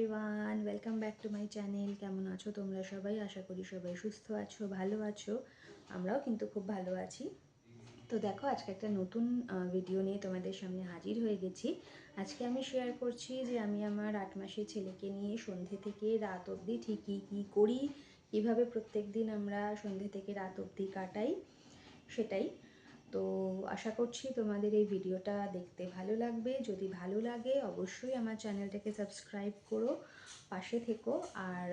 Everyone welcome back to my channel কেমন আছো তোমরা সবাই? আশা করি সবাই সুস্থ আছো, ভালো আছো। আমরাও কিন্তু খুব ভালো আছি। তো দেখো, আজকে একটা নতুন ভিডিও নিয়ে তোমাদের সামনে হাজির হয়ে গেছি। আজকে আমি শেয়ার করছি যে আমি আমার আট মাসের ছেলেকে নিয়ে সন্ধে থেকে রাত অবধি ঠিকই কী করি, কীভাবে প্রত্যেক দিন আমরা সন্ধে থেকে রাত অবধি কাটাই, সেটাই। তো আশা করছি তোমাদের এই ভিডিওটা দেখতে ভালো লাগবে। যদি ভালো লাগে, অবশ্যই আমার চ্যানেলটাকে সাবস্ক্রাইব করো, পাশে থেকো, আর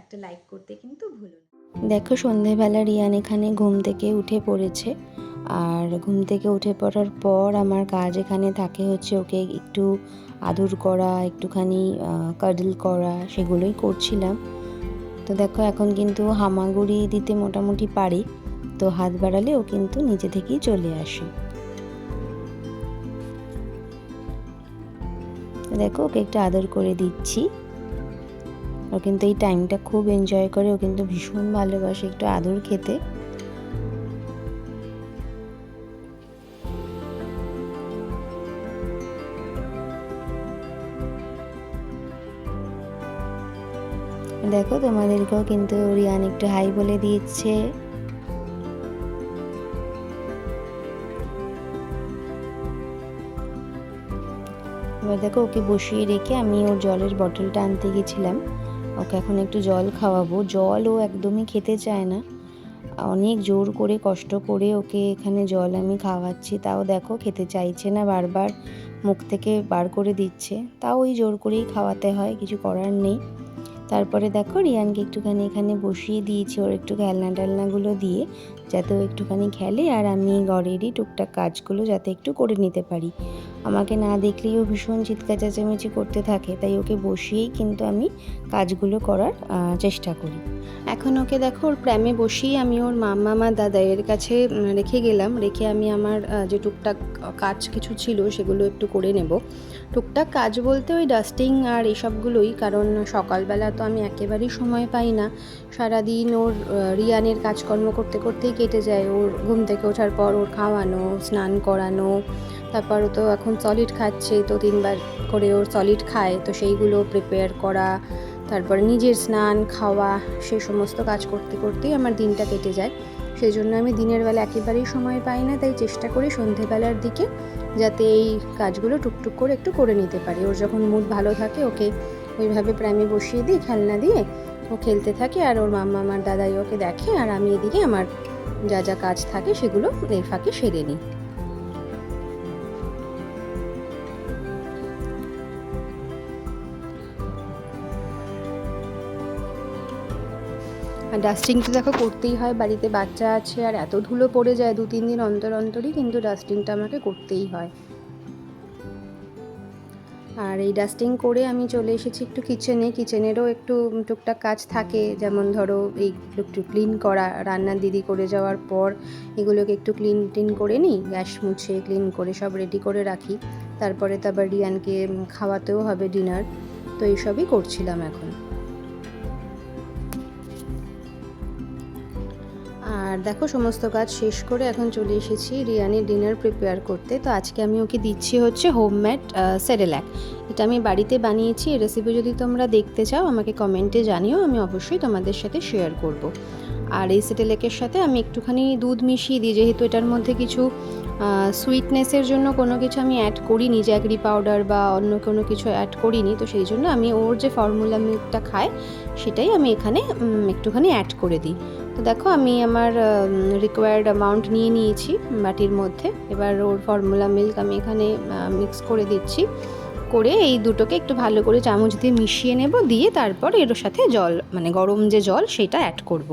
একটা লাইক করতে কিন্তু ভুলো না। দেখো, সন্ধেবেলা রিয়ান এখানে ঘুম থেকে উঠে পড়েছে। আর ঘুম থেকে উঠে পড়ার পর আমার কাজ এখানে থাকে হচ্ছে ওকে একটু আদর করা, একটুখানি কাডল করা সেগুলোই করছিলাম। তো দেখো, এখন কিন্তু হামাগুড়ি দিতে মোটামুটি পারি। তো হাত বাড়ালে ও কিন্তু নিজে থেকেই চলে আসে। দেখো, ওকে একটু আদর করে দিচ্ছি। ও কিন্তু এই টাইমটা খুব এনজয় করে, ও কিন্তু ভীষণ ভালোবাসে একটু আদর খেতে। দেখো, তোমাদেরকেও কিন্তু রিয়ান একটু হাই বলে দিচ্ছে। এবার দেখো ওকে বসিয়ে রেখে আমি ওর জলের বটলটা আনতে গেছিলাম। ওকে এখন একটু জল খাওয়াবো। জল ও একদমই খেতে চায় না। অনেক জোর করে, কষ্ট করে ওকে এখানে জল আমি খাওয়াচ্ছি। তাও দেখো খেতে চাইছে না, বারবার মুখ থেকে বার করে দিচ্ছে। তাও ওই জোর করেই খাওয়াতে হয়, কিছু করার নেই। তারপরে দেখো রিয়ানকে একটুখানি এখানে বসিয়ে দিয়েছি ওর একটু খেলনা টেলনাগুলো দিয়ে, যাতে ও একটুখানি খেলে আর আমি ঘরেরই টুকটাক কাজগুলো যাতে একটু করে নিতে পারি। আমাকে না দেখলেই ও ভীষণ চিৎকার চেঁচামেচি করতে থাকে, তাই ওকে বসিয়েই কিন্তু আমি কাজগুলো করার চেষ্টা করি। এখন ওকে দেখো, ওর প্রেমে বসিয়ে আমি ওর মাম্মা মা দাদা এর কাছে রেখে গেলাম, রেখে আমি আমার যে টুকটাক কাজ কিছু ছিল সেগুলো একটু করে নেব। টুকটাক কাজ বলতে ওই ডাস্টিং আর এসবগুলোই, কারণ সকালবেলা তো আমি একেবারেই সময় পাই না। সারাদিন ওর রিয়ানের কাজকর্ম করতে, করতেই কেটে যায়, ওর ঘুম থেকে ওঠার পর ওর খাওয়ানো, স্নান করানো তারপর তো এখন সলিড খাচ্ছে, তো তিনবার করে ওর সলিড খায়, তো সেইগুলো প্রিপেয়ার করা, তারপর নিজের স্নান, খাওয়া সেই সমস্ত কাজ করতে করতেই আমার দিনটা কেটে যায়। সেই জন্য আমি দিনের বেলা একেবারেই সময় পাই না, তাই চেষ্টা করি সন্ধেবেলার দিকে যাতে এই কাজগুলো টুকটুক করে একটু করে নিতে পারি। ওর যখন মুড ভালো থাকে, ওকে ওইভাবে প্রাইমে বসিয়ে দিই, খেলনা দিয়ে ও খেলতে থাকে আর ওর মাম্মা, আমার দাদাই ওকে দেখে আর আমি এদিকে আমার যা যা কাজ থাকে সেগুলো এর ফাঁকে সেরে নিই। ডাস্টিং তো দেখো করতেই হয়, বাড়িতে বাচ্চা আছে আর এত ধুলো পড়ে যায় দু, তিন দিন অন্তর অন্তরই কিন্তু ডাস্টিংটা আমাকে করতেই হয়। আর এই ডাস্টিং করে আমি চলে এসেছি একটু কিচেনে কিচেনেরও একটু টুকটাক কাজ থাকে, যেমন ধরো এই একটু ক্লিন করা, রান্নার দিদি করে যাওয়ার পর এগুলোকে একটু ক্লিন টিন করে নিই, গ্যাস মুছে ক্লিন করে সব রেডি করে রাখি। তারপরে তো আবার রিয়ানকে খাওয়াতেও হবে ডিনার তো এইসবই করছিলাম এখন। আর দেখো, সমস্ত কাজ শেষ করে এখন চলে এসেছি রিয়ানি ডিনার প্রিপেয়ার করতে। তো আজকে আমি ওকে দিচ্ছি হচ্ছে হোম হোমমেড সেরেল্যাক এটা আমি বাড়িতে বানিয়েছি, এই রেসিপি যদি তোমরা দেখতে চাও, আমাকে কমেন্টে জানিও, আমি অবশ্যই তোমাদের সাথে শেয়ার করব। আর এই সেটেলেকের সাথে আমি একটুখানি দুধ মিশিয়ে দিই, যেহেতু এটার মধ্যে কিছু সুইটনেসের জন্য কোনো কিছু আমি অ্যাড করিনি জ্যাগরি পাউডার বা অন্য কোনো কিছু অ্যাড করিনি, তো সেই জন্য আমি ওর যে ফর্মুলা মিল্কটা খায়, সেটাই আমি এখানে একটুখানি অ্যাড করে দিই। তো দেখো আমি আমার রিকোয়ার্ড অ্যামাউন্ট নিয়ে নিয়েছি বাটির মধ্যে। এবার ওর ফর্মুলা মিল্ক আমি এখানে মিক্স করে দিচ্ছি। করে এই দুটোকে একটু ভালো করে চামচ দিয়ে মিশিয়ে নেব, দিয়ে তারপর এর সাথে জল মানে গরম যে জল, সেটা অ্যাড করব।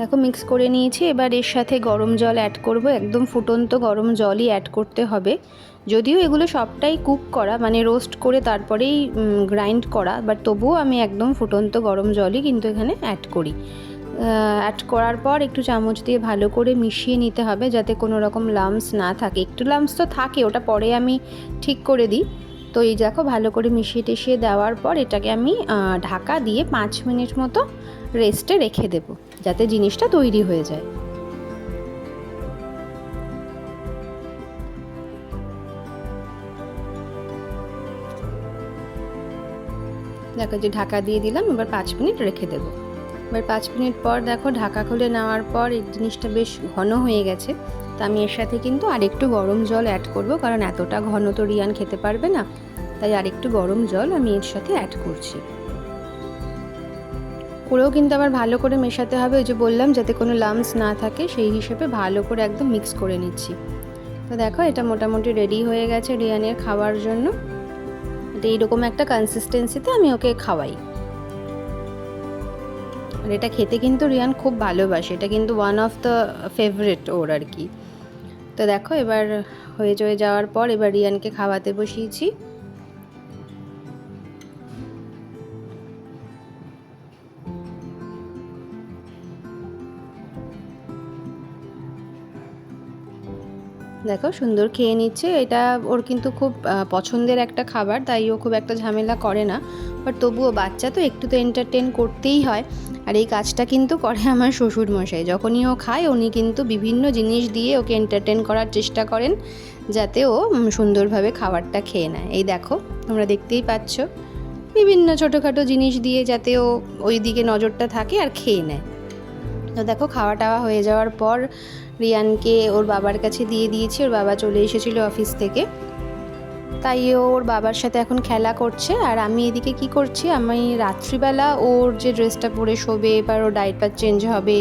দেখো মিক্স করে নিয়েছি। এবার এর সাথে গরম জল অ্যাড করব। একদম ফুটন্ত গরম জলই অ্যাড করতে হবে। যদিও এগুলো সবটাই কুক করা মানে রোস্ট করে তারপরেই গ্রাইন্ড করা বাট তবুও আমি একদম ফুটন্ত গরম জলই কিন্তু এখানে অ্যাড করি। অ্যাড করার পর একটু চামচ দিয়ে ভালো করে মিশিয়ে নিতে হবে, যাতে কোনো রকম লামস না থাকে। একটু লামস তো থাকে, ওটা পরে আমি ঠিক করে দিই। তো এই দেখো, ভালো করে মিশিয়ে টিশিয়ে দেওয়ার পর এটাকে আমি ঢাকা দিয়ে পাঁচ মিনিট মতো রেস্টে রেখে দেব। যাতে জিনিসটা তৈরি হয়ে যায়। দেখো যে ঢাকা দিয়ে দিলাম, এবার পাঁচ মিনিট রেখে দেবো। এবার পাঁচ মিনিট পর দেখো ঢাকা খুলে নেওয়ার পর এই জিনিসটা বেশ ঘন হয়ে গেছে। তো আমি এর সাথে কিন্তু আরেকটু গরম জল অ্যাড করব, কারণ এতটা ঘন তো রিয়ান খেতে পারবে না। তাই আরেকটু গরম জল আমি এর সাথে অ্যাড করছি। করেও কিন্তু আবার ভালো করে মেশাতে হবে। ওই যে বললাম, যাতে কোনো লামস না থাকে, সেই হিসেবে ভালো করে একদম মিক্স করে নিচ্ছি। তো দেখো, এটা মোটামুটি রেডি হয়ে গেছে রিয়ানের খাওয়ার জন্য। এটা এইরকম একটা কনসিস্টেন্সিতে আমি ওকে খাওয়াই। আর এটা খেতে কিন্তু রিয়ান খুব ভালোবাসে। এটা কিন্তু ওয়ান অফ দ্য ফেভারিট ওর আর কি। তো দেখো, এবার হয়ে চয়ে যাওয়ার পর এবার রিয়ানকে খাওয়াতে বসিয়েছি। দেখো, সুন্দর খেয়ে নিচ্ছে। এটা ওর কিন্তু খুব পছন্দের একটা খাবার, তাই ও খুব একটা ঝামেলা করে না। বাট তবুও বাচ্চা তো একটু তো এন্টারটেন করতেই হয়। আর এই কাজটা কিন্তু করে আমার শ্বশুর মশাই যখনই ও খায়, উনি কিন্তু বিভিন্ন জিনিস দিয়ে ওকে এন্টারটেন করার চেষ্টা করেন, যাতে ও সুন্দরভাবে খাবারটা খেয়ে নেয়। এই দেখো, তোমরা দেখতেই পাচ্ছ। বিভিন্ন ছোটোখাটো জিনিস দিয়ে যাতে ও ওই দিকে নজরটা থাকে আর খেয়ে নেয়। তো দেখো খাওয়া টাওয়া হয়ে যাওয়ার পর রিয়ানকে ওর বাবার কাছে দিয়ে দিয়েছি, ওর বাবা চলে এসেছিল অফিস থেকে। তাই ওর বাবার সাথে এখন খেলা করছে, আর আমি এদিকে কি করছি, আমি রাত্রিবেলা ওর যে ড্রেসটা পরে শোবে, এবার ওর ডায়েটটা চেঞ্জ হবে,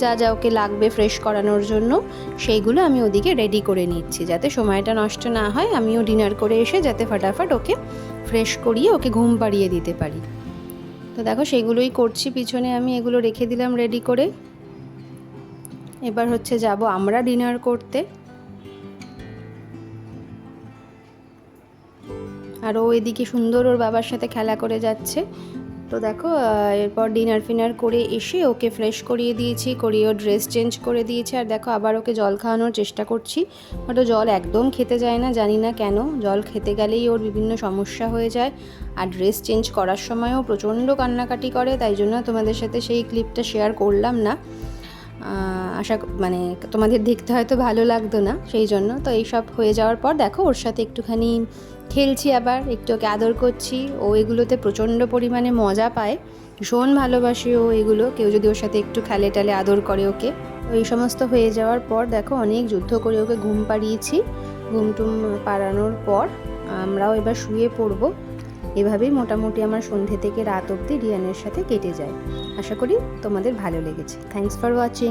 যা যা ওকে লাগবে ফ্রেশ করানোর জন্য, সেইগুলো আমি ওদিকে রেডি করে নিচ্ছি, যাতে সময়টা নষ্ট না হয়। আমিও ডিনার করে এসে যাতে ফটাফট ওকে ফ্রেশ করিয়ে ওকে ঘুম পাড়িয়ে দিতে পারি। তো দেখো সেগুলোই করছি, পিছনে আমি এগুলো রেখে দিলাম রেডি করে। এবার হচ্ছে যাব আমরা ডিনার করতে। আর ও এদিকে সুন্দর ওর বাবার সাথে খেলা করে যাচ্ছে। তো দেখো এরপর ডিনার ফিনার করে এসে ওকে ফ্রেশ করিয়ে দিয়েছি, করিয়ে ও ড্রেস চেঞ্জ করে দিয়েছি। আর দেখো, আবার ওকে জল খাওয়ানোর চেষ্টা করছি। বাট ও জল একদম খেতে যায় না, জানি না কেন। জল খেতে গেলেই ওর বিভিন্ন সমস্যা হয়ে যায়। আর ড্রেস চেঞ্জ করার সময়ও প্রচণ্ড কান্নাকাটি করে, তাই জন্য তোমাদের সাথে সেই ক্লিপটা শেয়ার করলাম না। আশা মানে তোমাদের দেখতে হয়তো ভালো লাগতো না, সেই জন্য। তো এইসব হয়ে যাওয়ার পর দেখো, ওর সাথে একটুখানি খেলছি আবার, একটু ওকে আদর করছি। ও এগুলোতে প্রচণ্ড পরিমাণে মজা পায়, ভীষণ ভালোবাসে ও এগুলো। কেউ যদি ওর সাথে একটু খেলে টালে আদর করে ওকে। এই সমস্ত হয়ে যাওয়ার পর দেখো, অনেক যুদ্ধ করে ওকে ঘুম পাড়িয়েছি ঘুম টুম পাড়ানোর পর আমরাও এবার শুয়ে পড়ব। এভাবেই মোটামুটি আমার সন্ধ্যে থেকে রাত অবধি রিয়ানের সাথে কেটে যায়। আশা করি তোমাদের ভালো লেগেছে। Thanks for watching